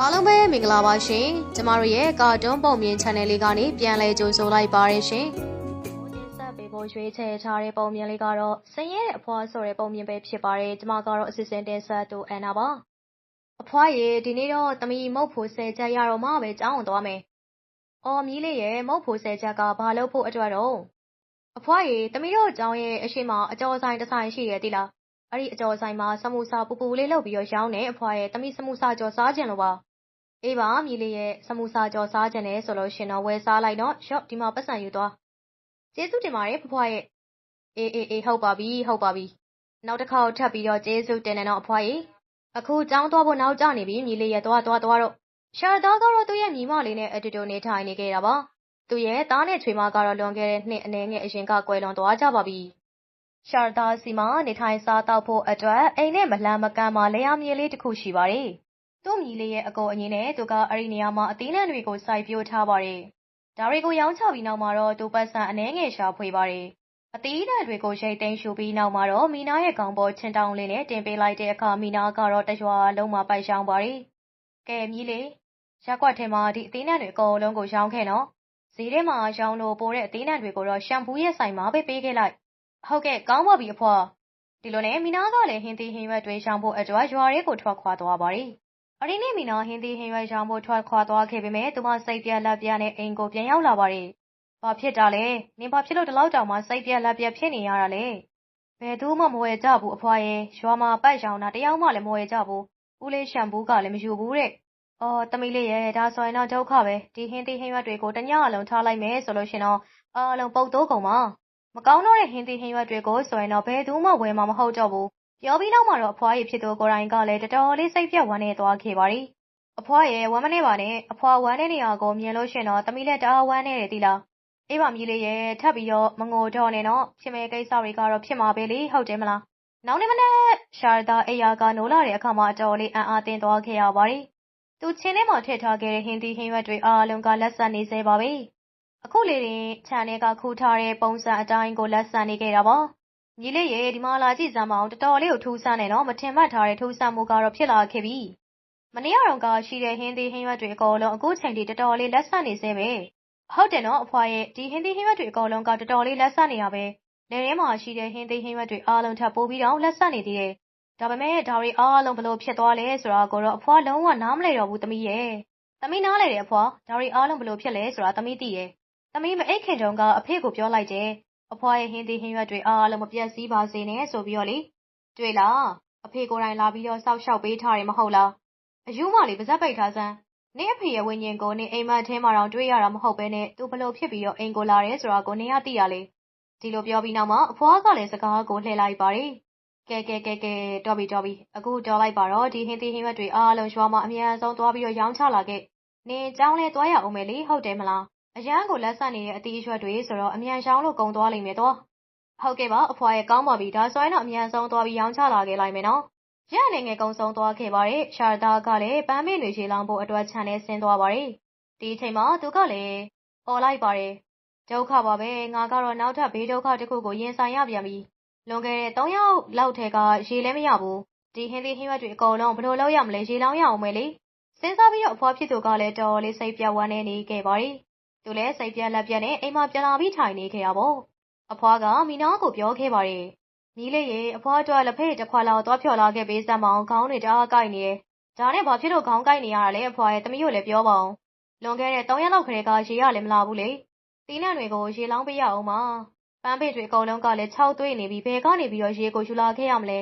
အားလုံးပဲမင်္ဂလာပါရှင်ကျမတို့ရဲ့ကာတွန်းပုံမြင် channel လေးကနေပြန်လည်ကြိုဆိုလိုက်ပါရရှင်တင်ဆက်ပေးဖို့ရွေးချယ်ထားတဲ့ပုံမြင်လေးကတော့စင်ရဲ့အဖွားဆိုတဲ့ပုံမြင်ပဲဖြစ်ပါတယ်ကျမကတော့အစစ်စင်တင်ဆက်တူအန်နာပါအဖွားရေဒီနေ့တော့တမီမုတ်ဖို့ဆယ်ချက်ရတော့မှပဲကြောင်းအောင်သွားမယ်အော်မီးလေးရဲ့မုတ်ဖို့ဆယ်ချက်ကဘာလို့ဖို့အတွက်တော့အဖွားရေတမီတို့ကျောင်းရဲ့အရှိမအကျော်ဆိုင်တစ်ဆိုင်ရှိတယ်တိလား အဲ့ဒီအကျော်ဆိုင်မှာစမှုစာပူပူလေးလုပ်ပြီးတော့ရောင်းနေအဖွားရဲ့တမိစမှုစာကြော်စားခြင်းလို့ပါအေးပါမြည်လေးရဲ့စမှုစာကြော်စားခြင်းနဲ့ဆိုလို့ရှင်တော့ဝယ်စားလိုက်တော့ရှော့ဒီမှာပတ်စံယူသွားကျေးဇူးတင်ပါတယ်ဖွားဖွားရဲ့အေးအေးအေးဟုတ်ပါပြီဟုတ်ပါပြီနောက်တစ်ခါထပ်ပြီးတော့ကျေးဇူးတင်တယ်တော့အဖွားရဲ့အခုကြောင်းသွားဖို့နောက်ကျနေပြီမြည်လေးရဲ့သွားသွားသွားတော့ရှာသားကတော့သူ့ရဲ့ညီမလေးနဲ့အတူတူနေထိုင်နေခဲ့တာပါသူရဲ့သားနဲ့ချွေမကတော့လွန်ခဲ့တဲ့နှစ်အနည်းငယ်အရင်ကကွယ်လွန်သွားကြပါပြီ ရှာတာစီမှာ နေထိုင်စားတောက်ဖို့အတွက် အိမ်နဲ့မလန်းမကမ်းမှာလေယာမြေလေးတစ်ခု ရှိပါတယ်။သူ့မြီလေးရဲ့ အကိုအငင်းနဲ့ သူက အဲ့ဒီနေရာမှာ အသီးနှံတွေကို စိုက်ပျိုးထားပါတယ်။ဒါတွေကို ရောင်းချပြီးနောက်မှာတော့ သူပတ်စံအနှဲငယ် ရှာဖွေပါတယ်။အသီးနှံတွေကို ရိတ်သိမ်းရှူပြီးနောက်မှာတော့ မီနာရဲ့ကောင်ပေါ် ချင်းတောင်းလေးနဲ့ တင်ပေးလိုက်တဲ့အခါ မီနာကတော့တရွာလုံးမှာ ပိုက်ရှောင်းပါတယ်။ကဲ မြီလေးရက်ွက်ထဲမှာ ဒီအသီးနှံတွေ အကုန်လုံးကို ရောင်းခဲ့နော်။ဈေးထဲမှာရောင်းလို့ ပိုတဲ့အသီးနှံတွေကိုတော့ ရှမ်ပူးရဲ့ဆိုင်မှာပဲ ပေးခဲ့လိုက် ဟုတ်ကဲ့ကောင်းပါပြီအဖွာဒီလိုနဲ့မီနာကလည်းဟင်းသီးဟင်းရွက်တွေရှောင်ဖို့အတွက်ရွာရဲကိုထွက်ခွာသွားပါတယ်အရင်နေ့မီနာဟင်းသီးဟင်းရွက်ရှောင်ဖို့ထွက်ခွာသွားခဲ့ပေမဲ့သူမစိတ်ပြက်လက်ပြက်နဲ့အိမ်ကိုပြန်ရောက်လာပါတယ်ဘာဖြစ်တာလဲနင်ဘာဖြစ်လို့ဒီလောက်တောင်မှစိတ်ပြက်လက်ပြက်ဖြစ်နေရတာလဲဘယ်သူမှမဝယ်ကြဘူးအဖွာရဲ့ရွာမှာပိုက်ရှောင်တာတယောက်မှလည်းမဝယ်ကြဘူးဦးလေးရှမ်ပူးကလည်းမယူဘူးတဲ့အော်တမီလေးရဲ့ဒါဆိုရင်တော့ဒုက္ခပဲဒီဟင်းသီးဟင်းရွက်တွေကိုတညအလုံးထားလိုက်မယ်ဆိုလို့ရှင်တော့အားလုံးပုတ်တိုးကုန်ပါ မကောင်းတော့တဲ့ဟင်းသီးဟင်းရွက်တွေကိုဆိုရင်တော့ဘယ်သူမှဝယ်မှာမဟုတ်တော့ဘူးပြောပြီးနောက်မှာတော့အဖွားရဲ့ဖြစ်သူကိုယ်တိုင်ကလည်းတော်တော်လေးစိတ်ပြတ်ဝမ်းနေသွားခဲ့ပါရီအဖွားရဲ့ဝမ်းမနေပါနဲ့အဖွားဝမ်းတဲ့နေရာကိုမြင်လို့ရှင်တော့တမီလက်တအားဝမ်းနေတယ်တိလားအေးပါမြည်လေးရဲ့ထပ်ပြီးတော့မငိုတော့နဲ့နော်ဖြစ်မဲ့ကိစ္စတွေကတော့ဖြစ်မှာပဲလေဟုတ်တယ်မလားနောက်နေ့မနေ့ရှာရတာအေယာကနိုးလာတဲ့အခါမှာအတော်လေးအံ့အားသင့်သွားခဲ့ရပါရီသူချင်းထဲမှာထည့်ထားခဲ့တဲ့ဟင်းသီးဟင်းရွက်တွေအားလုံးကလက်ဆက်နေစေပါပဲ အခုလေတင်ခြံထဲကခူးထားတဲ့ပုံစံအတိုင်းကို လက်ဆန်နေခဲ့တာပါ။ညီလေးရဲ့ဒီမှာလာကြည့်စမ်းပါအောင်တော်တော်လေးကို ထူးဆန်းနေတော့မထင်မှတ်ထားတဲ့ ထူးဆန်းမှုကတော့ ဖြစ်လာခဲ့ပြီ။မနေ့ကတော့ကရှိတဲ့ ဟင်းသီးဟင်းရွက်တွေအကုန်လုံး အခုချိန်ထိ တော်တော်လေး လက်ဆန်နေစေပဲ။ဟုတ်တယ်နော်အဖွာရဲ့ ဒီဟင်းသီးဟင်းရွက်တွေအကုန်လုံးက တော်တော်လေး လက်ဆန်နေရပဲ။လေထဲမှာရှိတဲ့ ဟင်းသီးဟင်းရွက်တွေအားလုံးထပ်ပိုးပြီးတော့လက်ဆန်နေသေးတယ်။ဒါပေမဲ့ ဒါတွေအားလုံးဘလို့ဖြစ်သွားလဲဆိုတာကိုတော့ အဖွာလုံးဝနားမလည်တော့ဘူး သမီးရဲ့။သမီးနားလေတယ်အဖွာဒါတွေအားလုံးဘလို့ဖြစ်လဲဆိုတာ သမီးသိတယ် သမီးမအိတ်ခင်တုန်းကအဖေကိုပြောလိုက်တယ်အဖွားရဲ့ဟင်းသီးဟင်းရွက်တွေအားလုံးမပြတ်စည်းပါစေနဲ့ဆိုပြီးတော့လေတွေ့လားအဖေကိုယ်တိုင်လာပြီးတော့စောက်ရှောက်ပေးထားတယ်မဟုတ်လားအယူမလေးပါဇက်ပိတ်ထားစမ်းနင့်အဖေရဲ့ဝိညာဉ်ကိုနင့်အိမ်မက်ထဲမှာတော့တွေ့ရတာမဟုတ်ပဲနဲ့သူဘလို့ဖြစ်ပြီးတော့အိမ်ကိုလာတယ်ဆိုတာကိုနင်ကသိရလေဒီလိုပြောပြီးနောက်မှာအဖွားကလည်းစကားကိုလှည့်လိုက်ပါတယ်ကဲကဲကဲကဲတော်ပြီတော်ပြီအခုတော်လိုက်ပါတော့ဒီဟင်းသီးဟင်းရွက်တွေအားလုံးရွာမှာအများဆုံးသွားပြီးတော့ရောင်းချလာခဲ့နင်เจ้าလဲသွားရအောင်မယ်လေဟုတ်တယ်မလား အရန်ကိုလက်ဆက်နေတဲ့အသီးအရွက်တွေဆိုတော့ အမြန်ရှောင်းလို့ ကုန်သွားလိမ့်မယ်တော့ ဟုတ်ကဲ့ပါအဖွာရဲ့ ကောင်းပါပြီ ဒါဆိုရင်တော့ အမြန်ဆုံးသွားပြီး ရောင်းချလာခဲ့လိုက်မယ်နော်ရအနေငယ် ကုံဆုံးသွားခဲ့ပါတယ်ရှာတာကလည်း ပန်းမင်းတွေ ရေလောင်းဖို့အတွက် ခြံထဲဆင်းသွားပါတယ် ဒီအချိန်မှာ သူကလည်းអော်လိုက်ပါတယ် ဒုက္ခပါပဲ ငါကတော့ နောက်ထပ်ဘေးဒုက္ခတစ်ခုကို ရင်ဆိုင်ရပြန်ပြီ လွန်ခဲ့တဲ့၃ယောက်လောက်ထဲက ရေလည်းမရဘူး ဒီဟင်းလေးဟင်းရွက်တွေ အကုန်လုံး ဘယ်လိုလုပ်ရမလဲ ရေလောင်းရအောင်မယ်လေ စဉ်းစားပြီးတော့ အဖွားဖြစ်သူကလည်း တော်လေး စိတ်ပြတ်ဝမ်းနေနေခဲ့ပါတယ် သူလည်း စိတ်ပြက်လက်ပြက်နဲ့ အိမ်မှာပြန်လာပြီး ထိုင်နေခဲ့ရပေါ့ အဖွားက မီနာကို ပြောခဲ့ပါတယ် ညီလေးရေ အဖွားအတွက် လက်ဖက်တစ်ခွက်လောက် သွားဖြော်လာခဲ့ပေးစမ်းမအောင်ခေါင်းတွေ တအားကိုက်နေတယ် ဒါနဲ့ ဘာဖြစ်လို့ ခေါင်းကိုက်နေရတာလဲ အဖွားရဲ့ သမီးကိုလည်း ပြောပါအောင်လွန်ခဲ့တဲ့၃ရက်လောက်ခရေကရေရလည်း မလာဘူးလေတီးနှံတွေကို ရေလောင်းပေးရအောင်ပါပန်းပေတွေ အကုန်လုံးကလည်း၆သွေးနေပြီး ဘယ်ကနေပြီးတော့ ရေကို ယူလာခဲ့ရမလဲ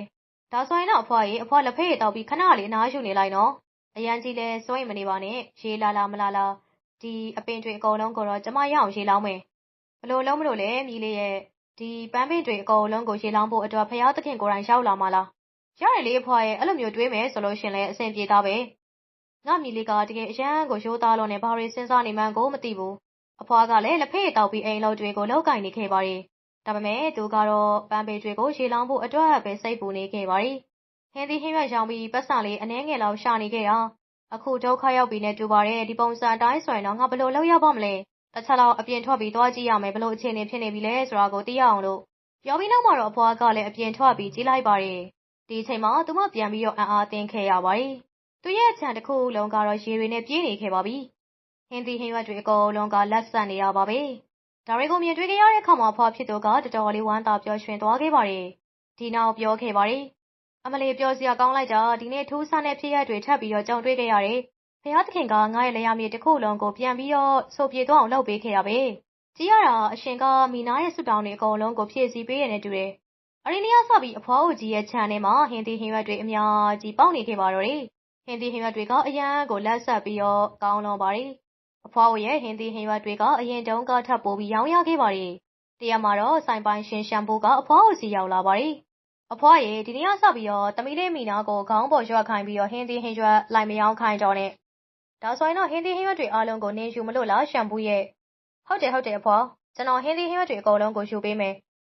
ဒါဆိုရင်တော့ အဖွားရေ အဖွား လက်ဖက်ရတောက်ပြီး ခဏလေး အနားယူနေလိုက်နော် အရန်ကြီးလဲစိုးရင်မနေပါနဲ့ ရေလာလာ မလာလာ ဒီအပင်တွေအကုန်လုံးကိုတော့ကျမရအောင်ရေလောင်းမယ်ဘလို့လုံးမလို့လဲမြည်လေးရဲ့ဒီပန်းပင်တွေအကုန်လုံးကိုရေလောင်းဖို့အတွက်ဖျားသခင်ကိုယ်တိုင်ရောက်လာမှလားရတယ်လေအဖွာရဲ့အဲ့လိုမျိုးတွေးမယ်ဆိုလို့ရှင်လဲအဆင်ပြေသားပဲငါမြည်လေးကတကယ်အရန်ကိုရိုးသားလို့နဲ့ဘာတွေစဉ်းစားနေမှန်းကိုမသိဘူးအဖွာကလည်းလက်ဖေးတောက်ပြီးအိမ်လောက်တွေကိုလောက်ကင်နေခဲ့ပါရီဒါပေမဲ့သူကတော့ပန်းပေတွေကိုရေလောင်းဖို့အတွက်ပဲစိတ်ပူနေခဲ့ပါရီဟင်းသီးဟင်းရွက်ရောင်ပြီးပတ်စံလေးအနှဲငယ်လောက်ရှာနေခဲ့တာ အခုဒုက္ခရောက်ပြီနဲ့တူပါတယ် ဒီပုံစံအတိုင်းဆိုရင်တော့ ငါဘယ်လိုလုပ်ရပါမလဲတစ်ချက်လောက် အပြင်ထွက်ပြီး သွားကြည့်ရမယ်ဘလို့အခြေအနေဖြစ်နေပြီလဲဆိုတာကို သိရအောင်လို့ ပြောပြီးနောက်မှာတော့ အဖွားကလည်း အပြင်ထွက်ပြီး ကြည့်လိုက်ပါတယ် ဒီအချိန်မှာ သူမပြန်ပြီးတော့ အံ့အားသင့်ခဲ့ရပါတယ် သူ့ရဲ့ခြံတစ်ခုလုံးကတော့ ရေတွေနဲ့ပြည့်နေခဲ့ပါပြီ။ဟင်းသီးဟင်းရွက်တွေအကုန်လုံးကလက်ဆက်နေတာပါပဲ။ဒါတွေကိုမြင်တွေ့ခဲ့ရတဲ့အခါမှာဖွာဖြစ်သူက တော်တော်လေး ဝမ်းသာပျော်ရွှင်သွားခဲ့ပါတယ်။ဒီနောက်ပြောခဲ့ပါတယ်။ အမလေးပြောစရာကောင်းလိုက်တာ ဒီနေ့ ထူးဆန်းတဲ့ ဖြစ်ရပ်တွေ ထပ်ပြီးတော့ ကြုံတွေ့ခဲ့ရတယ်။ဖះသခင်က ငါ့ရဲ့လျာမြေတစ်ခုလုံးကို ပြန်ပြီးတော့ဆိုပြေသွားအောင် လုပ်ပေးခဲ့ရပဲ။ကြည့်ရတာ အရှင်ကမိနာရဲ့ ဆုတောင်းတွေ အကုန်လုံးကို ဖြည့်ဆည်းပေးရတဲ့ တူတယ်။အရင်နေ့ကစပြီး အဖွားဦးကြီးရဲ့ ခြံထဲမှာ ဟင်းသီးဟင်းရွက်တွေ အများကြီး ပေါက်နေခဲ့ပါတော့တယ်။ဟင်းသီးဟင်းရွက်တွေက အရန်ကိုလက်ဆက်ပြီးတော့ ကောင်းလွန်ပါတယ်။အဖွားဦးရဲ့ ဟင်းသီးဟင်းရွက်တွေက အရင်တုန်းကထပ်ပိုပြီး ရောင်းရခဲ့ပါတယ်။တရမှာတော့ ဆိုင်ပိုင်ရှင် ရှမ်ပူကအဖွားဦးစီရောက်လာပါတယ်။ အဖွားရဲ့ဒီနေ့ကစပြီးတော့တမီလေးမိနာကိုခေါင်းပေါ်ရွက်ခိုင်းပြီးတော့ဟင်းသီးဟင်းရွက်လိုက်မယောင်းခိုင်းတော့နဲ့ဒါဆိုရင်တော့ဟင်းသီးဟင်းရွက်တွေအားလုံးကိုနင်းယူမလို့လားရှမ်ပူရဲ့ဟုတ်တယ်ဟုတ်တယ်အဖွားကျွန်တော်ဟင်းသီးဟင်းရွက်တွေအကုန်လုံးကိုယူပေးမယ်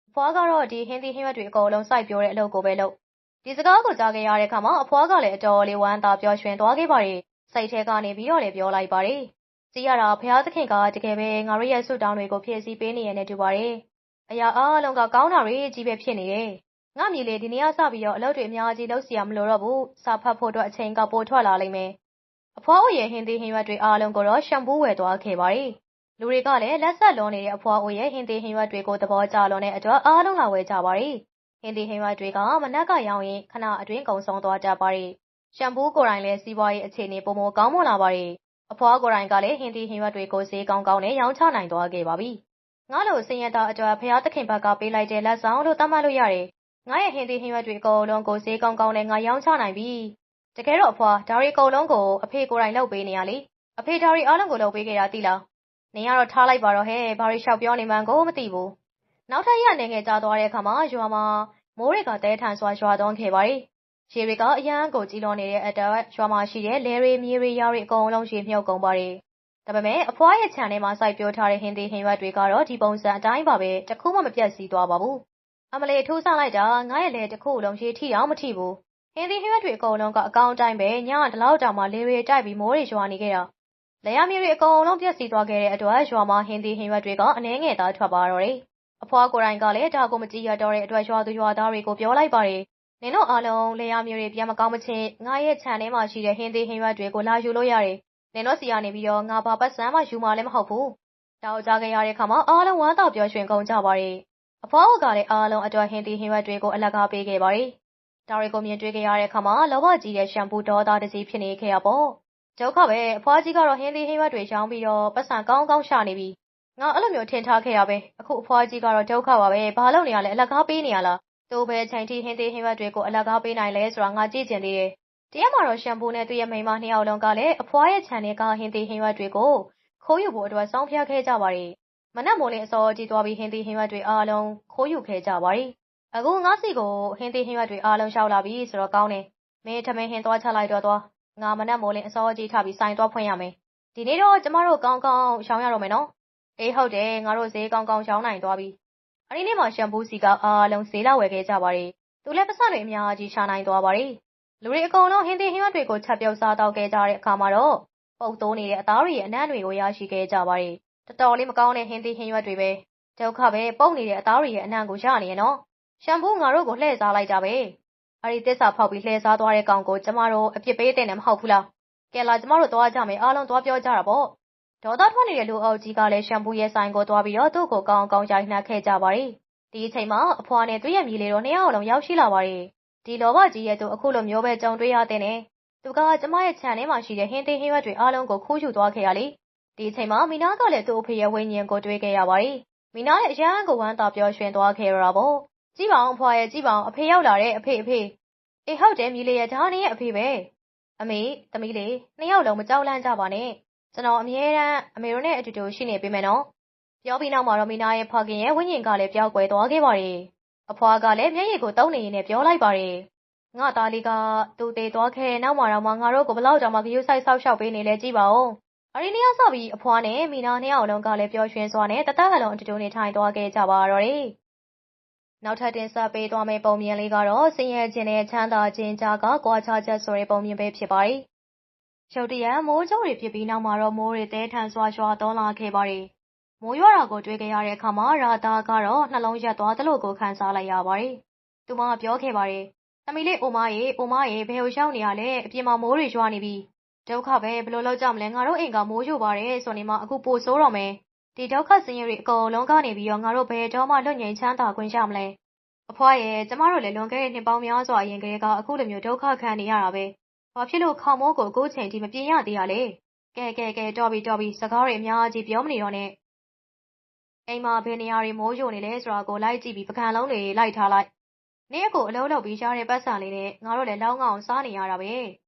အဖွားကတော့ဒီဟင်းသီးဟင်းရွက်တွေအကုန်လုံးစိုက်ပျိုးတဲ့အလုပ်ကိုပဲလုပ်ဒီစကားကိုကြားခဲ့ရတဲ့အခါမှာအဖွားကလည်းအတော်လေးဝမ်းသာပျော်ရွှင်သွားခဲ့ပါတယ်စိတ်ထဲကနေပြီးတော့လည်းပြောလိုက်ပါတယ်ကြည့်ရတာဖះသခင်ကတကယ်ပဲငါတို့ရဲ့ဆုတောင်းတွေကိုဖြည့်ဆည်းပေးနေရတဲ့တူပါတယ်အရာအားလုံးကကောင်းတာတွေကြီးပဲဖြစ်နေတယ် ငါမြေလေ ဒီနေ့ကစပြီးတော့ အလုပ်တွေ အများကြီး လုပ်စီရမလို့တော့ဘူး စာဖတ်ဖို့အတွက် အချိန်က ပိုထွက်လာလိမ့်မယ် အဖွားအိုရဲ့ ဟင်းသီးဟင်းရွက်တွေ အားလုံးကိုတော့ ရှမ်ပူးဝယ်သွားခဲ့ပါတယ် လူတွေကလည်း လက်ဆက်လွန်နေတဲ့ အဖွားအိုရဲ့ ဟင်းသီးဟင်းရွက်တွေကို သဘောကျလွန်တဲ့အတွက် အားလုံး လာဝယ်ကြပါတယ် ဟင်းသီးဟင်းရွက်တွေက မနက်ကရောင်းရင်ခဏအတွင်း ကုန်ဆုံးသွားကြပါတယ် ရှမ်ပူးကိုယ်တိုင်လည်း စီးပွားရေးအခြေအနေပုံမကောင်းမွန်လာပါတယ် အဖွားကိုယ်တိုင်ကလည်း ဟင်းသီးဟင်းရွက်တွေကို ဈေးကောင်းကောင်းနဲ့ ရောင်းချနိုင်သွားခဲ့ပါပြီ ငါလိုစင်ရတာအတွက်ဖះသခင်ဘက်က ပေးလိုက်တဲ့လက်ဆောင်လို့ သတ်မှတ်လို့ရတယ် ငါရဲ့ဟင်းသီးဟင်းရွက်တွေအကုန်လုံးကို ဈေးကောင်းကောင်းနဲ့ ငါရောင်းချနိုင်ပြီ တကယ်တော့အဖွာ ဒါရီအကုန်လုံးကို အဖေကိုယ်တိုင်လုပ်ပေးနေရလေ အဖေ ဒါရီအားလုံးကို လုပ်ပေးခဲ့တာ သိလား နင်ကတော့ ထားလိုက်ပါတော့ဟဲ့ ဘာရီလျှောက်ပြောနေမှန်းကို မသိဘူး နောက်ထပ်ရနေငယ်ကြသွားတဲ့အခါမှာ ရွာမှာ မိုးတွေကတဲထန်စွာ ရွာသွန်းခဲ့ပါတယ် ရေတွေက အရန်ကိုကြီးလွန်နေတဲ့အတွက် ရွာမှာရှိတဲ့လဲတွေ မြေတွေရာတွေ အကုန်လုံး ရေမြုပ်ကုန်ပါတယ် ဒါပေမဲ့အဖွားရဲ့ခြံထဲမှာ စိုက်ပျိုးထားတဲ့ ဟင်းသီးဟင်းရွက်တွေကတော့ ဒီပုံစံအတိုင်းပါပဲ တခုမှ မပြတ်စီးသွားပါဘူး အမလေးထိုးဆလိုက်တာငါရဲ့လဲတခုလုံးရေထိအောင်မထိဘူးဟင်းသီးဟင်းရွက်တွေအကုန်လုံးကအကောင်းတိုင်းပဲညတလောက်တောင်မှလေတွေတိုက်ပြီးမိုးတွေရွာနေခဲ့တာလေယာမြေတွေအကုန်လုံးပြက်စီးသွားခဲ့တဲ့အတွက်ရွာမှာဟင်းသီးဟင်းရွက်တွေကအနှဲငယ်သားထွက်ပါတော့တယ်အဖွားကိုယ်တိုင်ကလည်းဒါကိုမကြည့်ရတော့တဲ့အတွက်ရွာသူရွာသားတွေကိုပြောလိုက်ပါတယ်နင်တို့အားလုံးလေယာမြေတွေပြန်မကောင်းမချင်းငါရဲ့ခြံထဲမှာရှိတဲ့ဟင်းသီးဟင်းရွက်တွေကိုလာယူလို့ရတယ်နင်တို့စီကနေပြီးတော့ငါဘာပတ်စံမှယူမှလည်းမဟုတ်ဘူးတောက်ကြခဲ့ရတဲ့ခါမှာအားလုံးဝမ်းသာပျော်ရွှင်ကုန်ကြပါတယ် အဖွားကလည်းအားလုံးအတွက်ဟင်းသီးဟင်းရွက်တွေကိုအလကားပေးခဲ့ပါတယ်ဒါတွေကိုမြင်တွေ့ခဲ့ရတဲ့အခါမှာလောဘကြီးတဲ့ရှမ်ပူဒေါသတကြီးဖြစ်နေခဲ့ရပေါ့ဒုက္ခပဲအဖွားကြီးကတော့ဟင်းသီးဟင်းရွက်တွေရောင်းပြီးတော့ပတ်စံကောင်းကောင်းရှာနေပြီငါအဲ့လိုမျိုးထင်ထားခဲ့ရပဲအခုအဖွားကြီးကတော့ဒုက္ခပါပဲဘာလုပ်နေရလဲအလကားပေးနေရလားသူ့ပဲချိန်ထိဟင်းသီးဟင်းရွက်တွေကိုအလကားပေးနိုင်လဲဆိုတာငါကြည့်ကျင်သေးတယ်တရားမှာတော့ရှမ်ပူနဲ့သူ့ရဲ့မိန်းမနှစ်ယောက်လုံးကလည်းအဖွားရဲ့ခြံထဲကဟင်းသီးဟင်းရွက်တွေကိုခိုးယူဖို့အတွက်စောင်းဖျက်ခဲ့ကြပါတယ် မနက်မိုးလင်းအစောကြီးသွားပြီးဟင်းသီးဟင်းရွက်တွေအားလုံးခိုးယူခဲ့ကြပါတယ်အခုငါစီကိုဟင်းသီးဟင်းရွက်တွေအားလုံးရှောက်လာပြီဆိုတော့ကောင်းတယ်မင်းထမင်းဟင်းသွားချလိုက်တော့သွားငါမနက်မိုးလင်းအစောကြီးထပြီးဆိုင်သွားဖွင့်ရမယ်ဒီနေ့တော့ကျမတို့ကောင်းကောင်းရှောင်းရတော့မယ်နော်အေးဟုတ်တယ်ငါတို့ဈေးကောင်းကောင်းရှောင်းနိုင်သွားပြီအဲ့ဒီနေ့မှာရှမ်ပူးစီကအားလုံးဈေးလာဝယ်ခဲ့ကြပါတယ်သူလည်းပတ်စံတွေအများကြီးရှာနိုင်သွားပါတယ်လူတွေအကုန်လုံးဟင်းသီးဟင်းရွက်တွေကိုချက်ပြုတ်စားတော့ခဲ့ကြတဲ့အခါမှာတော့ပုတ်သိုးနေတဲ့အသားတွေရဲ့အနံ့တွေကိုရရှိခဲ့ကြပါတယ် တော်တော်လေးမကောင်းတဲ့ဟင်းသီးဟင်းရွက်တွေပဲဒုက္ခပဲပုတ်နေတဲ့အသားတွေရဲ့အနံ့ကိုရနေရနော်ရှမ်ပူးငါတို့ကိုလှည့်စားလိုက်ကြပဲအဲ့ဒီတစ္ဆာဖောက်ပြီးလှည့်စားသွားတဲ့ကောင်ကိုကျမတို့အပြစ်ပေးတဲ့နဲ့မဟုတ်ဘူးလားကဲလာကျမတို့သွားကြမယ်အားလုံးသွားပြောကြတာပေါ့ဒေါသထွက်နေတဲ့လူအုပ်ကြီးကလည်းရှမ်ပူးရဲ့ဆိုင်ကိုသွားပြီးတော့သူ့ကိုကောင်းကောင်းရိုက်နှက်ခဲ့ကြပါတယ်ဒီအချိန်မှာအဖွာနဲ့သူ့ရဲ့မြေလေးတို့နှစ်ယောက်လုံးရောက်ရှိလာပါတယ်ဒီလောဘကြီးရဲ့သူအခုလိုမျိုးပဲကြုံတွေ့ရတဲ့နဲ့သူကကျမရဲ့ခြံထဲမှာရှိတဲ့ဟင်းသေးဟင်းရွက်တွေအားလုံးကိုခိုးယူသွားခဲ့ရလေ ဒီအချိန်မှာ မီနာကလည်း သူ့အဖေရဲ့ ဝိညာဉ်ကို တွေ့ခဲ့ရပါတယ် မီနာရဲ့အရန်ကို ဝမ်းသာပျော်ရွှင်သွားခဲ့ရတာပေါ့ ကြည့်ပါအောင်ဖွာရဲ့ ကြည့်ပါအောင်အဖေရောက်လာတဲ့အဖေအဖေ အေး ဟုတ်တယ် မြေလေးရဲ့ ဒါနေရဲ့အဖေပဲ အမေ သမီးလေး နှစ်ယောက်လုံး မကြောက်လန့်ကြပါနဲ့ ကျွန်တော် အမြဲတမ်း အမေတို့နဲ့အတူတူ ရှိနေပေးမယ်နော်ပြောပြီးနောက်မှာတော့ မီနာရဲ့ ဖခင်ရဲ့ ဝိညာဉ်ကလည်း ပျောက်ကွယ်သွားခဲ့ပါတယ် အဖွာကလည်း မျက်ရည်ကိုတုံးနေရင်းနဲ့ ပြောလိုက်ပါတယ် ငါသားလေးက သူ့သေးသွားခဲ့ နောက်မှာတော့မှ ငါတို့ကိုဘလောက်တောင်မှဂယုစိုက်ဆောက်ရှောက်ပေးနေလဲ ကြည့်ပါဦး အရီနီယာဆော့ပြီး အဖွားနဲ့ မီနာ နှစ်ယောက်လုံးကလည်း ပျော်ရွှင်စွာနဲ့ တသက်အလုံး အတူတူနေထိုင်သွားခဲ့ကြပါတော့တယ် နောက်ထပ် တင်ဆက်ပေးသွားမယ့် ပုံမြင်လေးကတော့စင်ရဲခြင်းနဲ့ ချမ်းသာခြင်းကြားက ကွာခြားချက်ဆိုတဲ့ ပုံမြင်ပဲ ဖြစ်ပါတယ်။ရုတ်တရက် မိုးကြိုးတွေဖြစ်ပြီးနောက်မှာတော့ မိုးတွေတဲထန်စွာ ရွာသွန်းလာခဲ့ပါတယ်။မိုးရွာတာကို တွေ့ကြရတဲ့အခါမှာ ရာသားကတော့ နှလုံးရက်သွားသလိုကို ခံစားလိုက်ရပါတယ်။သူမပြောခဲ့ပါတယ်။သမီးလေး အိုမရေ အိုမရေ ဘယ်ကိုရောက်နေရလဲ အပြင်မှာ မိုးတွေရွာနေပြီ။ ဒုက္ခပဲဘလို့လောက်ကြမလဲ ငါတို့အိမ်က မိုးရွပါတယ်ဆိုနေမှ အခုပိုဆိုးတော့မယ်။ဒီဒုက္ခဆင်းရဲတွေ အကုန်လုံးကနေပြီးတော့ ငါတို့ ဘယ်တော့မှ လွတ်ငြိမ်ချမ်းသာခွင့်ရမလဲ။အဖွားရဲ့ကျမတို့လည်း လွန်ခဲ့တဲ့ နှစ်ပေါင်းများစွာ အရင်ကတည်းက အခုလိုမျိုး ဒုက္ခခံနေရတာပဲ။ဘာဖြစ်လို့ ခေါမိုးကို အခုချိန်ထိ မပြေရသေးရလဲ။ကဲ ကဲ ကဲ တော်ပြီ တော်ပြီ စကားတွေ အများကြီး ပြောမနေတော့နဲ့။အိမ်မှာ ဘယ်နေရာတွေ မိုးယိုနေလဲဆိုတာကို လိုက်ကြည့်ပြီးပကံလုံးတွေ လိုက်ထားလိုက်။နေ့ကို အလုံးလုံးပြီးရတဲ့ပတ်စံလေးနဲ့ ငါတို့လည်း လောင်းငောင်းစားနေရတာပဲ။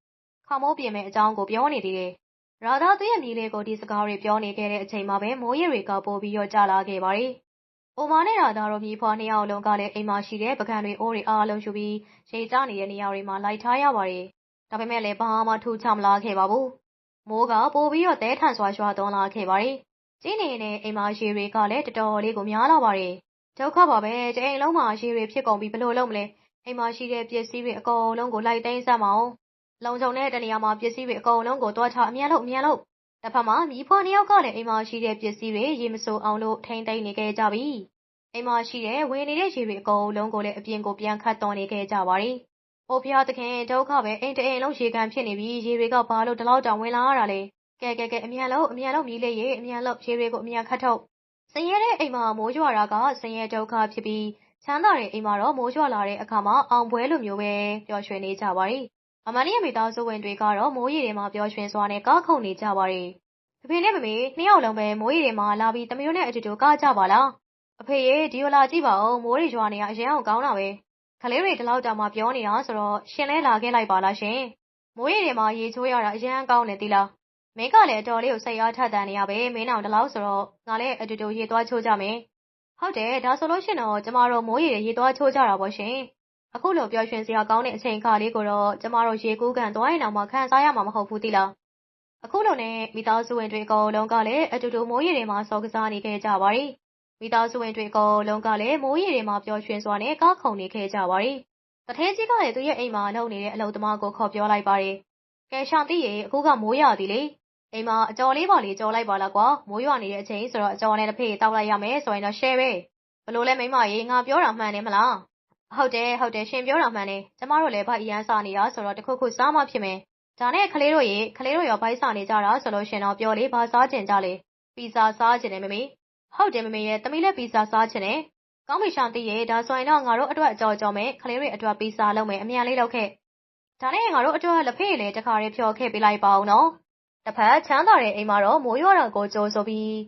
ခေါမိုးပြင်မဲ့အကြောင်းကို ပြောနေသေးတယ်။ရာသာသူ့ရဲ့မြေးလေးကို ဒီစကားတွေပြောနေခဲ့တဲ့အချိန်မှာပဲ မိုးရေတွေက ပိုပြီးရောကျလာခဲ့ပါတယ်။အိုမာနဲ့ ရာသာတို့ မြေဖွာနှစ်ယောက်လုံးကလည်း အိမ်မှာရှိတဲ့ပကံတွေ အိုးတွေအားလုံးယူပြီး ရေကျနေတဲ့နေရာတွေမှာ လိုက်ထားရပါတယ်။ဒါပေမဲ့လည်း ဘာမှ ထူးခြားမလာခဲ့ပါဘူး။မိုးက ပိုပြီးတော့တဲထန်စွာ ရွာသွန်းလာခဲ့ပါတယ်။ကျင်းနေတဲ့ အိမ်မှာရေတွေကလည်း တော်တော်လေးကို များလာပါတယ်။ဒုက္ခပါပဲတအိမ်လုံးမှာ ရေတွေဖြစ်ကုန်ပြီးဘလို့လုံးမလဲ။အိမ်မှာရှိတဲ့ ပစ္စည်းတွေအကုန်လုံးကို လိုက်သိမ်းစမ်းမအောင်။ လုံခြုံတဲ့တနေရာမှာ ပစ္စည်းတွေအကုန်လုံးကိုတွားချ အမြန်လို့အမြန်လို့တစ်ဖက်မှာ မိဖွားနှစ်ယောက်ကလည်း အိမ်မှာရှိတဲ့ ပစ္စည်းတွေ ရေမစိုးအောင်လို့ ထိမ့်သိမ်းနေခဲ့ကြပြီ။အိမ်မှာရှိတဲ့ ဝင်နေတဲ့ရေတွေ အကုန်လုံးကိုလည်း အပြင်ကို ပြန်ခတ်သွန်းနေခဲ့ကြပါတယ်။အိုဖျားသခင် ဒုက္ခပဲ အိမ်တအိမ်လုံး ရေကန်ဖြစ်နေပြီးရေတွေက ဘာလို့ ဒီလောက်တောင် ဝင်လာရတာလဲ။ကဲ ကဲ ကဲ အမြန်လို့အမြန်လို့မြည်လေးရေ အမြန်လို့ရေတွေကို အမြန်ခတ်ထုတ်။ဆင်းရဲတဲ့အိမ်မှာ မိုးရွာတာက ဆင်းရဲဒုက္ခဖြစ်ပြီး ချမ်းသာတဲ့အိမ်မှာတော့ မိုးရွာလာတဲ့အခါမှာ အောင်ပွဲလိုမျိုးပဲ ပျော်ရွှင်နေကြပါတယ်။ အမနီရဲ့မိသားစုဝင်တွေကတော့မိုးရေတွေမှာပျော်ရွှင်စွာနဲ့ကားခုန်နေကြပါတယ်။အဖေနဲ့မမေနှစ်ယောက်လုံးပဲမိုးရေတွေမှာလာပြီးတမျိုးနဲ့အတူတူကားကြပါလား။အဖေရေဒီလိုလာကြည့်ပါဦးမိုးတွေရွာနေရအရင်အောင်ကောင်းတာပဲ။ကလေးတွေဒီလောက်တောင်မှပြောနေတာဆိုတော့ရှင်လဲလာခဲ့လိုက်ပါလားရှင်။မိုးရေတွေမှာရေချိုးရတာအရင်ကောင်းနေသီလား။မင်းကလည်းအတော်လေးကိုစိတ်အားထက်သန်နေရပဲမင်းအောင်ဒီလောက်ဆိုတော့ငါလည်းအတူတူရေသွားချိုးကြမယ်။ဟုတ်တယ်ဒါဆိုလို့ရှင်တော့ကျမတို့မိုးရေရေသွားချိုးကြတာပေါ့ရှင်။ အခုလို ပျော်ရွှင်စရာကောင်းတဲ့ အချိန်အခါလေးကိုတော့ ကျမတို့ ရေကူးကန်သွားရင်တော့မှ ခံစားရမှာ မဟုတ်ဘူးသီလား။အခုလိုနဲ့ မိသားစုဝင်တွေ အကုန်လုံးကလည်း အတူတူ မိုးရေတွေမှာစောကစားနေခဲ့ကြပါတယ်။မိသားစုဝင်တွေ အကုန်လုံးကလည်း မိုးရေတွေမှာ ပျော်ရွှင်စွာနဲ့ကားခုန်နေခဲ့ကြပါတယ်။တထဲကြီးကလည်း သူ့ရဲ့အိမ်မှာ လုပ်နေတဲ့ အလုပ်သမားကို ခေါ်ပြောလိုက်ပါတယ်။ကဲ ရှောင်းသိရေ အခုက မိုးရသည်လေ။အိမ်မှာ အကျော်လေးပါလေး ကြော်လိုက်ပါလားကွာ။မိုးရွာနေတဲ့အချိန်ဆိုတော့ အကျော်နဲ့တစ်ဖေးတောက်လိုက်ရမယ်ဆိုရင်တော့ share ပဲ။ဘလို့လဲ မိမရေ ငါပြောတာ မှန်တယ်မလား။ ဟုတ်တယ်ဟုတ်တယ်ရှင်ပြောတာမှန်တယ်။ကျမတို့လည်းဗတ်အရန်စားနေတာဆိုတော့တခုခုစားမှဖြစ်မယ်။ဒါနဲ့ကလေးတို့ရေကလေးတို့ရောဘိုက်စားနေကြတာဆိုလို့ရှင်တော့ပြောလေဘာစားကျင်ကြလဲ။ပီဇာစားကျင်တယ်မမေ။ဟုတ်တယ်မမေရဲ့တမီးလည်းပီဇာစားကျင်တယ်။ကောင်းပြီရှောင်းသိရေဒါဆိုရင်တော့ငါတို့အတွက်အကြော်ကြော်မယ်ကလေးတွေအတွက်ပီဇာလုပ်မယ်အမြန်လေးလုပ်ခဲ့။ဒါနဲ့ငါတို့အတွက်လက်ဖေးလည်းတခါလေးဖြော်ခဲ့ပေးလိုက်ပါဦးနော်။တစ်ဖက်ချမ်းသာတဲ့အိမ်မှာတော့မိုးရွာတာကိုကြိုးဆိုပြီး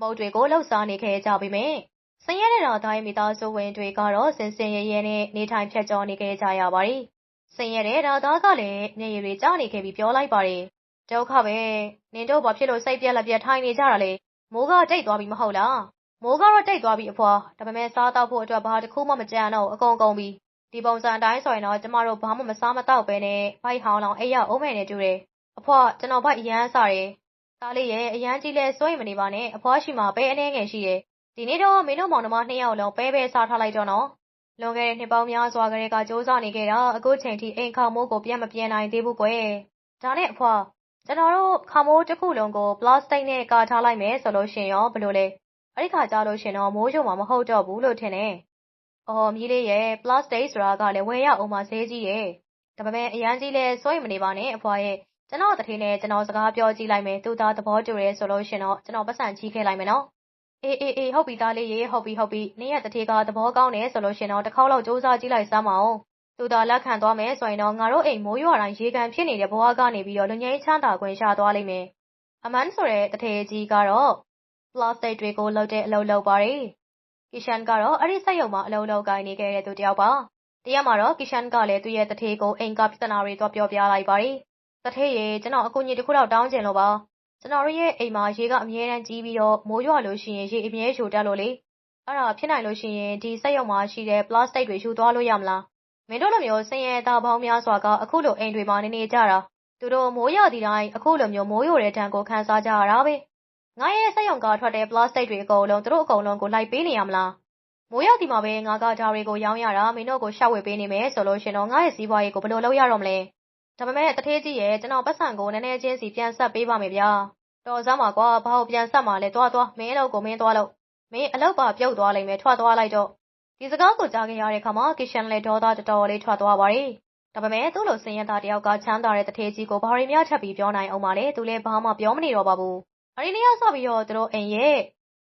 မုတ်တွေကိုလှုပ်ရှားနေခဲ့ကြပြီမယ်။ ဆင်းရဲတဲ့တော်သားရဲ့ မိသားစုဝင်တွေကတော့ စင်စင်ရဲရဲနဲ့ နေထိုင်ဖြတ်ကျော်နေခဲ့ကြရပါတယ်။ဆင်းရဲတဲ့တော်သားကလည်း မျက်ရည်တွေကျနေခဲ့ပြီး ပြောလိုက်ပါတယ်။ဒုက္ခပဲ။နင်တို့ဘာဖြစ်လို့ စိတ်ပြက်လက်ပြက် ထိုင်နေကြတာလဲ။မိုးက တိတ်သွားပြီ မဟုတ်လား။မိုးကတော့ တိတ်သွားပြီအဖွာ။ဒါပေမဲ့စားတော့ဖို့အတွက် ဘာတစ်ခုမှ မကြံတော့အကုန်ကုန်ပြီ။ဒီပုံစံအတိုင်းဆိုရင်တော့ ကျမတို့ ဘာမှမစားမတော့ပဲနဲ့ဘိုက်ဟောင်းလောင် အိပ်ရအောင်မယ်နဲ့တူတယ်။အဖွာကျွန်တော်ဘိုက်အရန်စားတယ်။သားလေးရဲ့အရန်ကြီးလဲစိုးရင်မနေပါနဲ့ အဖွာရှိမှာ ပဲအနေငယ်ရှိတယ် ဒီနေ့တော့မင်းတို့မောင်နှမနှစ်ယောက်လုံးပဲပဲစားထားလိုက်တော့နော်လွန်ခဲ့တဲ့နှစ်ပေါင်းများစွာကလေးကစူးစမ်းနေခဲ့တာအခုချိန်ထိအိမ်ခေါမိုးကိုပြန်မပြန်နိုင်သေးဘူးကွယ်ဒါနဲ့အဖွာကျွန်တော်တို့ခါမိုးတစ်ခုလုံးကိုပလတ်စတစ်နဲ့ကာထားလိုက်မယ်ဆိုလို့ရှင်ရောဘယ်လိုလဲအဲ့ဒီခါကြလို့ရှင်တော့မိုးရုံမှာမဟုတ်တော့ဘူးလို့ထင်တယ်အော်မြည်လေးရဲ့ပလတ်စတစ်ဆိုတာကလည်းဝယ်ရအောင်မဈေးကြီးရဲ့ဒါပေမဲ့အရန်ကြီးလဲစိုးရင်မနေပါနဲ့အဖွာရဲ့ကျွန်တော်တထေးနဲ့ကျွန်တော်စကားပြောကြည့်လိုက်မယ်သူသားသဘောတူရဲဆိုလို့ရှင်တော့ကျွန်တော်ပတ်စံကြီးခဲ့လိုက်မယ်နော် အေးအေးအေးဟုတ်ပြီသားလေးရေဟုတ်ပြီဟုတ်ပြီနင်းရဲ့တထေကသဘောကောင်းတယ်ဆိုလို့ရှင်တော့တစ်ခေါက်လောက်စူးစမ်းကြည့်လိုက်စမ်းမအောင်သူသာလက်ခံသွားမယ်ဆိုရင်တော့ငါတို့အိမ်မိုးရွာတိုင်းရေကန်ဖြစ်နေတဲ့ဘဝကနေပြီးတော့လူငယ်ချမ်းသာခွင့်ရသွားလိမ့်မယ်အမန်ဆိုတဲ့တထေကြီးကတော့ plastic တွေကိုလှုပ်တဲ့အလုပ်လုပ်ပါတယ်ကီရှန်ကတော့အဲ့ဒီစက်ရုံမှာအလုပ်လုပ်ကိုင်းနေခဲ့တဲ့သူတယောက်ပါတရက်မှာတော့ကီရှန်ကလည်းသူ့ရဲ့တထေကိုအိမ်ကပြဿနာတွေတော့ပြောပြလိုက်ပါတယ်တထေရေကျွန်တော်အကူအညီတစ်ခုတော့တောင်းချင်လို့ပါ ကျွန်တော်တို့ရဲ့အိမ်မှာ ရေကအမြဲတမ်းကြီးပြီးတော့ မိုးရွာလို့ရှိရင် ရေအမြဲရှို့တက်လို့လေ အဲ့ဒါဖြစ်နိုင်လို့ရှိရင် ဒီစက်ရုံမှာရှိတဲ့ ပလတ်စတစ်တွေ ယူသွားလို့ရမလား မင်းတို့လိုမျိုး ဆင်းရဲသားပေါင်းများစွာက အခုလို အိမ်တွေမှာ နေနေကြတာ သူတို့ မိုးရွာသည့်တိုင်း အခုလိုမျိုး မိုးရွာတဲ့တန်းကို ခံစားကြရတာပဲ ငါရဲ့စက်ရုံကထွက်တဲ့ ပလတ်စတစ်တွေအကုန်လုံး သူတို့အကုန်လုံးကို လိုက်ပေးနေရမလား မိုးရွာဒီမှာပဲ ငါက ဒါတွေကို ရောင်းရတာ မင်းတို့ကိုရှောက်ဝေပေးနေမယ်ဆိုလို့ရှင်တော့ ငါရဲ့စီးပွားရေးကို ဘယ်လိုလုပ်ရတော့မလဲ ဒါပေမဲ့တထေးကြီးရဲ့ကျွန်တော်ပတ်စံကိုနည်းနည်းချင်းစီပြန်ဆက်ပေးပါမယ်ဗျာတော်စမ်းပါကွာဘာလို့ပြန်ဆက်မှာလဲသွားသွားမင်းအလုပ်ကိုမင်းသွားလို့မင်းအလုပ်ပါပြုတ်သွားလိမ့်မယ်ထွက်သွားလိုက်တော့ဒီစကားကိုကြားခဲ့ရတဲ့အခါမှာကီရှန်လည်းဒေါသတော်တော်လေးထွက်သွားပါတယ်။ဒါပေမဲ့သူ့လိုစင်ရသားတယောက်ကချမ်းသာတဲ့တထေးကြီးကိုဘာရီများထပ်ပြီးပြောနိုင်အောင်ပါလဲသူလည်းဘာမှပြောမနေတော့ပါဘူး။အရင်နေ့ကစပြီးတော့သူတို့အိမ်ရဲ့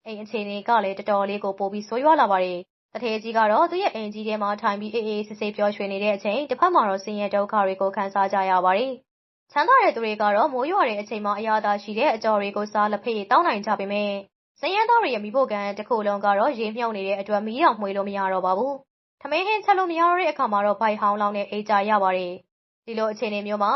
အိမ်အခြေအနေကလည်းတော်တော်လေးကိုပိုပြီးဆိုးရွားလာပါတ ယ်။တထေးကြီးကတော့ သူ့ရဲ့အိမ်ကြီးထဲမှာထိုင်ပြီး အေးအေးဆေးဆေး ပျော်ရွှင်နေတဲ့အချိန်တစ်ဖက်မှာတော့ ဆင်းရဲဒုက္ခတွေကို ခံစားကြရပါတယ်။ချမ်းသာတဲ့သူတွေကတော့ မိုးရွာတဲ့အချိန်မှာ အရာသာရှိတဲ့ အကြော်တွေကိုစား လက်ဖက်ရည်တောင်းနိုင်ကြပေမဲ့ဆင်းရဲသားတွေရဲ့မိဖို့ကန်တစ်ခုလုံးကတော့ ရေမြုပ်နေတဲ့အတွက် မီးတောင်မှွေလို့ မရတော့ပါဘူး။ထမင်းဟင်းချက်လို့ မရတော့တဲ့အခါမှာတော့ဘိုက်ဟောင်းလောင်းနဲ့ အိတ်ကြရပါတယ်။ဒီလိုအခြေအနေမျိုးမှာ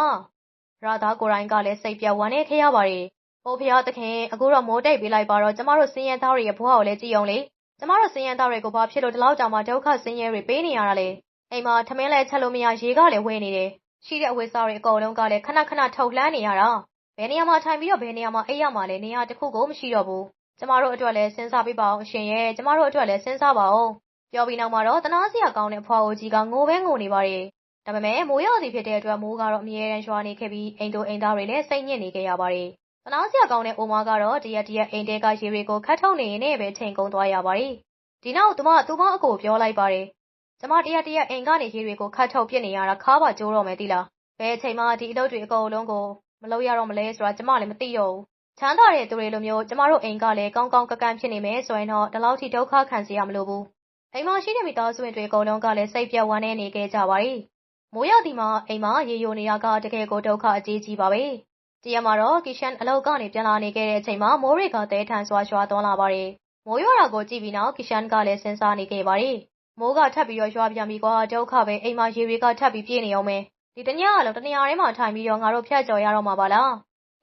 ရာသားကိုရိုင်းကလည်း စိတ်ပြတ်ဝမ်းနေခဲ့ရပါတယ်။အိုဖျားသခင် အခုတော့ မိုးတိတ်ပေးလိုက်ပါတော့ ကျမတို့ဆင်းရဲသားတွေရဲ့ ဘဝကိုလည်း ကြည့်အောင်လေ။ ကျမတို့ဆင်းရဲသားတွေကိုဘာဖြစ်လို့ဒီလောက်တောင်မှဒုက္ခဆင်းရဲတွေပေးနေရတာလဲ။အိမ်မှာထမင်းလည်းချက်လို့မရရေကလည်းဝဲနေတယ်။ရှိတဲ့အဝတ်စားတွေအကုန်လုံးကလည်းခဏခဏထုတ်လှမ်းနေရတာ။ဘယ်နေရာမှာထိုင်ပြီးတော့ဘယ်နေရာမှာအိပ်ရမှာလဲနေရာတစ်ခုကိုမရှိတော့ဘူး။ကျမတို့အတွက်လည်းစဉ်းစားပေးပါအောင်အရှင်ရဲ့ကျမတို့အတွက်လည်းစဉ်းစားပါအောင်ပြောပြီးနောက်မှာတော့တနာစရာကောင်းတဲ့အဖွာအိုကြီးကငိုပဲငိုနေပါတယ်ဒါပေမဲ့မိုးရွာစီဖြစ်တဲ့အတွက်မိုးကတော့အမြဲတမ်းရွာနေခဲ့ပြီးအိမ်တို့အိမ်သားတွေလည်းစိတ်ညစ်နေခဲ့ရပါတယ် တနာစရာကောင်းတဲ့အိုမာကတော့တရက်တရက်အိမ်တဲကရေတွေကိုခတ်ထုတ်နေရင်လည်းပဲချိန်ကုန်သွားရပါတယ်ဒီနောက်သူမသူမအကိုပြောလိုက်ပါတယ်ကျမတရက်တရက်အိမ်ကနေရေတွေကိုခတ်ထုတ်ပြစ်နေရတာခါပါကျိုးတော့မယ်တိလားဘယ်အချိန်မှဒီအလုပ်တွေအကုန်လုံးကိုမလုပ်ရတော့မလဲဆိုတာကျမလည်းမသိတော့ဘူးချမ်းသာတဲ့သူတွေလိုမျိုးကျမတို့အိမ်ကလည်းကောင်းကောင်းကကန်ဖြစ်နေမယ်ဆိုရင်တော့ဒီလောက်ထိဒုက္ခခံစေရမလို့ဘူးအိမ်မှာရှိတဲ့မိသားစုဝင်တွေအကုန်လုံးကလည်းစိတ်ပြတ်ဝမ်းနည်းနေခဲ့ကြပါ යි မိုးရသည်မှာအိမ်မှာရေယိုနေတာကတကယ်ကိုဒုက္ခအကြီးကြီးပါပဲ တရက်မှာတော့ကီရှန်အလောက်ကနေ ပြန်လာနေခဲ့တဲ့အချိန်မှာ မိုးရိကတဲထန်စွာ ရွာသွန်းလာပါတယ် မိုးရွာတာကို ကြည့်ပြီးနောက်ကီရှန်ကလည်း စဉ်းစားနေခဲ့ပါတယ် မိုးက ထပ်ပြီးတော့ ရွာပြန်ပြီကွာ ဒုက္ခပဲ အိမ်မှာ ရေတွေက ထပ်ပြီး ပြည့်နေအောင်မယ် ဒီတညအလုံးတနေရာထဲမှာထိုင်ပြီးတော့ ငါတို့ ဖြတ်ကျော်ရတော့မှာပါလား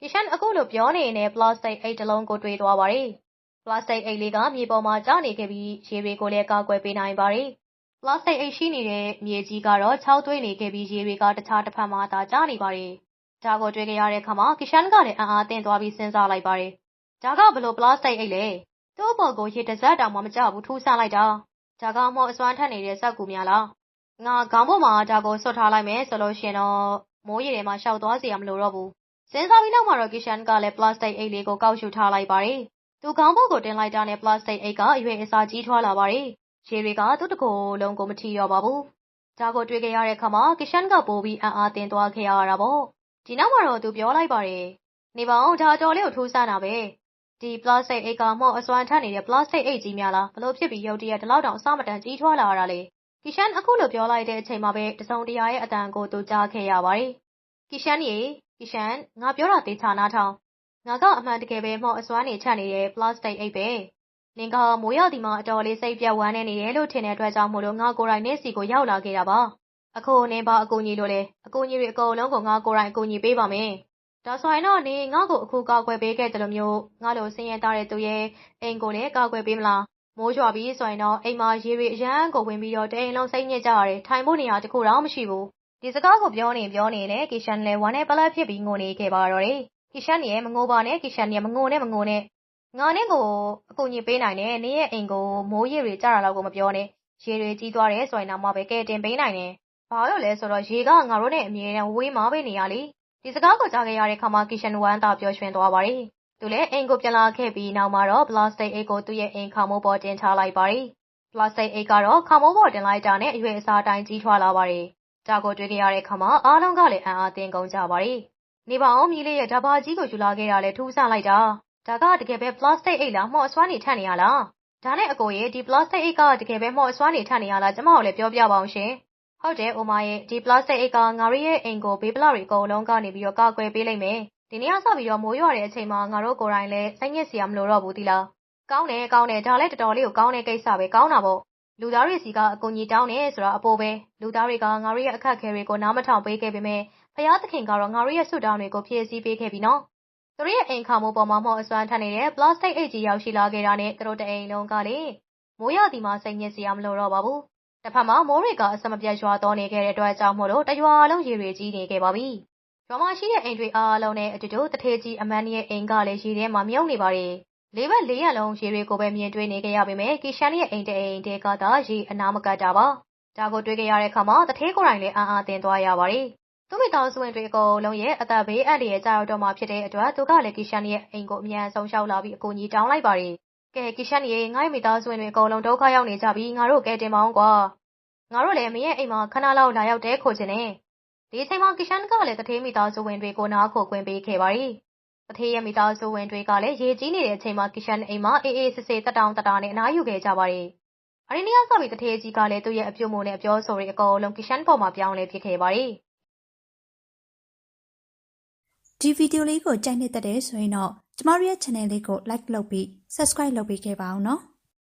ကီရှန်အခုလို ပြောနေရင်ပလတ်စတစ်အိတ်တစ်လုံးကို တွေးသွားပါတယ်။ပလတ်စတစ်အိတ်လေးက မြေပေါ်မှာ ကျနေခဲ့ပြီး ရေတွေကိုလည်း ကာကွယ်ပေးနိုင်ပါတယ်။ပလတ်စတစ်အိတ်ရှိနေတဲ့ မြေကြီးကတော့ ခြောက်သွေးနေခဲ့ပြီး ရေတွေက တခြားတစ်ဖက်မှာသာ ကျနေပါတယ်။ ဒါကိုတွေးကြရတဲ့အခါမှာကီရှန်ကလည်းအံ့အားသင့်သွားပြီးစဉ်းစားလိုက်ပါတယ်။ဒါကဘလို့ပလတ်စတစ်အိတ်လဲ။သူ့ဘော်ကိုရေတစ်စက်တောင်မှမကြဘူးထူးဆန်းလိုက်တာ။ဒါကမော်အစွမ်းထက်နေတဲ့စက်ကူများလား။ငါခေါင်းပေါ်မှာဒါကိုဆွတ်ထားလိုက်မယ်ဆိုလို့ရှင်တော့မိုးရေထဲမှာရှောက်သွားစီရမလို့တော့ဘူးစဉ်းစားပြီးနောက်မှာတော့ကီရှန်ကလည်းပလတ်စတစ်အိတ်လေးကိုကောက်ယူထားလိုက်ပါတယ်။သူခေါင်းပုတ်ကိုတင်လိုက်တာနဲ့ပလတ်စတစ်အိတ်ကအရွယ်အစားကြီးထွားလာပါတယ်။ရေတွေကသူ့တကိုယ်လုံးကိုမထီတော့ပါဘူး။ဒါကိုတွေ့ကြရတဲ့အခါမှာကီရှန်ကပိုပြီးအံ့အားသင့်သွားခဲ့ရတာပေါ့။ ဒီနောက်မှာတော့သူပြောလိုက်ပါတယ်။နေပါအောင်ဒါတော်လေးကိုထိုးဆန်းတာပဲ။ဒီပလတ်စတစ်အိတ်ကမော့အစွမ်းထက်နေတဲ့ပလတ်စတစ်အိတ်ကြီးများလားဘလို့ဖြစ်ပြီးရုတ်တရက်ဒီလောက်တောင်အစမတန်ကြီးထွားလာတာလေ။ကီရှန်အခုလိုပြောလိုက်တဲ့အချိန်မှာပဲတစုံတရာရဲ့အတန်ကိုသူကြားခဲ့ရပါတယ်။ကီရှန်ရေ။ကီရှန်ငါပြောတာသေချာနားထောင်။ငါကအမှန်တကယ်ပဲမော့အစွမ်းနေချက်နေတဲ့ပလတ်စတစ်အိတ်ပဲ။နင်ကမိုးရသည်မှာအတော်လေးစိတ်ပြတ်ဝမ်းနေနေတယ်လို့ထင်တဲ့အတွက်ကြောင့်မို့လို့ငါကိုယ်တိုင်နေစီကိုရောက်လာခဲ့တာပါ။ အခုနင်ဘာအကူအညီလို့လဲ။အကူအညီတွေအကုန်လုံးကိုငါကိုယ်တိုင်အကူအညီပေးပါမယ်။ဒါဆိုရင်တော့နင်ငါ့ကိုအခုကောက်ွယ်ပေးခဲ့တယ်လို့မျိုးငါလိုဆင်းရဲသားတဲ့သူရဲ့အိမ်ကိုလည်းကောက်ွယ်ပေးမလား။မိုးရွာပြီးဆိုရင်တော့အိမ်မှာရေတွေအရန်ကိုဝင်ပြီးတော့တအိမ်လုံးစိတ်ညစ်ကြရတယ်။ထိုင်ဖို့နေရာတခုတော့မရှိဘူးဒီစကားကိုပြောနေပြောနေနဲ့ကီရှန်လည်းဝမ်းနဲ့ပလက်ဖြစ်ပြီးငိုနေခဲ့ပါတော့တယ်။ကီရှန်ရဲ့မငိုပါနဲ့ကီရှန်ရဲ့မငိုနဲ့မငိုနဲ့ငါနဲ့ကိုအကူညီပေးနိုင်တယ်။နေရဲ့အိမ်ကိုမိုးရေတွေကြတာလောက်ကိုမပြောနဲ့။ရေတွေကြီးသွားတယ်ဆိုရင်တော့မှပဲကဲတင်ပေးနိုင်တယ်။ ဘာလို့လဲဆိုတော့ ရေက ငါတို့နဲ့ အမြဲတမ်း ဝေးမှာပဲနေရလေ။ဒီစကားကို ကြားခဲ့ရတဲ့ခါမှာကီရှန်ဝမ်းသာပျော်ရွှင်သွားပါတယ်။သူလည်း အိမ်ကို ပြန်လာခဲ့ပြီးနောက်မှာတော့ ပလတ်စတစ်အိတ်ကို သူ့ရဲ့အိမ်ခေါမိုးပေါ် တင်ထားလိုက်ပါတယ်။ပလတ်စတစ်အိတ်ကတော့ ခေါမိုးပေါ်တင်လိုက်တာနဲ့ အရွယ်အစားတိုင်း ကြီးထွားလာပါတယ် ဒါကိုတွေ့ကြရတဲ့အခါမှာ အားလုံးကလည်း အံ့အားသင့်ကုန်ကြပါတယ်။နေပါအောင်မြည်လေးရဲ့ဓာဘာကြီးကို ယူလာခဲ့တာလဲထူးဆန်းလိုက်တာ။ဒါက တကယ်ပဲ ပလတ်စတစ်အိတ်လားမော့အစွမ်းနေထက်နေရလား။ဒါနဲ့ အကိုရဲ့ဒီပလတ်စတစ်အိတ်က တကယ်ပဲမော့အစွမ်းနေထက်နေရလား ကျမတို့လည်း ပြောပြပါအောင်ရှင်။ ဟုတ်တယ် အိုမာရဲ့ဒီ ပလတ်စတစ်အိတ်က ငါတို့ရဲ့အိမ်ကို ဘေးပလတွေ အကုန်လုံးကနေပြီးတော့ ကာကွယ်ပေးလိုက်မယ်။ဒီနေ့ကစပြီးတော့ မိုးရွာတဲ့အချိန်မှာ ငါတို့ကိုယ်တိုင်လည်း စိတ်ညစ်စရာ မလိုတော့ဘူးသီလား။ကောင်းတယ် ကောင်းတယ် ဒါလည်း တော်တော်လေးကို ကောင်းတဲ့ကိစ္စပဲ ကောင်းတာပေါ့ လူသားတွေစီက အကူအညီတောင်းနေဆိုတာ အပေါ်ပဲ လူသားတွေက ငါတို့ရဲ့ အခက်အခဲတွေကို နားမထောင်ပေးခဲ့ပေမဲ့ဖယားသခင်ကတော့ ငါတို့ရဲ့ ဆုတောင်းတွေကို ဖြည့်ဆည်းပေးခဲ့ပြီနော် သူတို့ရဲ့ အိမ်ခါမိုးပေါ်မှာမော့အစွမ်းထနေတဲ့ ပလတ်စတစ်အိတ်ကြီး ရောက်ရှိလာခဲ့တာနဲ့ သူတို့ တအိမ်လုံးကလေ မိုးရသည်မှာ စိတ်ညစ်စရာ မလိုတော့ပါဘူး တစ်ဖက်မှာမိုးတွေကအစမပြတ်ရွာသွန်းနေခဲ့တဲ့အတွက်ကြောင့်မို့လို့တရွာလုံးရေတွေကြီးနေခဲ့ပါပြီရွာမှာရှိတဲ့အိမ်တွေအားလုံးနဲ့အတူတူတထေးကြီးအမန်ရဲ့အိမ်ကလည်းရေထဲမှာမြုပ်နေပါတယ်လေးဘက်လေးရက်လုံးရေတွေကိုပဲမြင်တွေ့နေကြရပေမဲ့ကီရှန်ရဲ့အိမ်တအိမ်တဲကသာရေအနာမကတ်တာပါဒါကိုတွေ့ကြရတဲ့အခါမှာတထေးကိုယ်တိုင်လည်းအာအာတင်သွားရပါတယ်သူ့မိသားစုဝင်တွေအကုန်လုံးရဲ့အသက်ဘေးအန္တရာယ်ကြောက်တော့မှဖြစ်တဲ့အတွက်သူကလည်းကီရှန်ရဲ့အိမ်ကိုအမြန်ဆုံးရှောက်လာပြီးအကူအညီတောင်းလိုက်ပါတယ်ကဲကီရှန်ရေငါ့ရဲ့မိသားစုဝင်တွေအကုန်လုံးဒုက္ခရောက်နေကြပြီငါတို့ကဲတင်ပါအောင်ကွာ ငါတို့လည်းမင်းရဲ့အိမ်မှာခဏလောက်လာရောက်တဲခိုချင်နေဒီအချိန်မှာကီရှန်ကလည်းတထေးမိသားစုဝင်တွေကိုနားခိုခွင့်ပေးခဲ့ပါရီတထေးရဲ့မိသားစုဝင်တွေကလည်းရေကြီးနေတဲ့အချိန်မှာကီရှန်အိမ်မှာအေးအေးဆေးဆေးတက်တောင်တက်တာနဲ့အနားယူခဲ့ကြပါရီအရင်နေ့ကစပြီးတထေးကြီးကလည်းသူ့ရဲ့အပြုတ်မှုနဲ့အပြောဆိုတွေအကုန်လုံးကီရှန်ပေါ်မှာပြောင်းလဲဖြစ်ခဲ့ပါရီဒီဗီဒီယိုလေးကိုကြိုက်နေတဲ့တဲ့ဆိုရင်တော့ကျမတို့ရဲ့ channel လေးကို like လုပ်ပြီး subscribe လုပ်ပေးခဲ့ပါအောင်နော်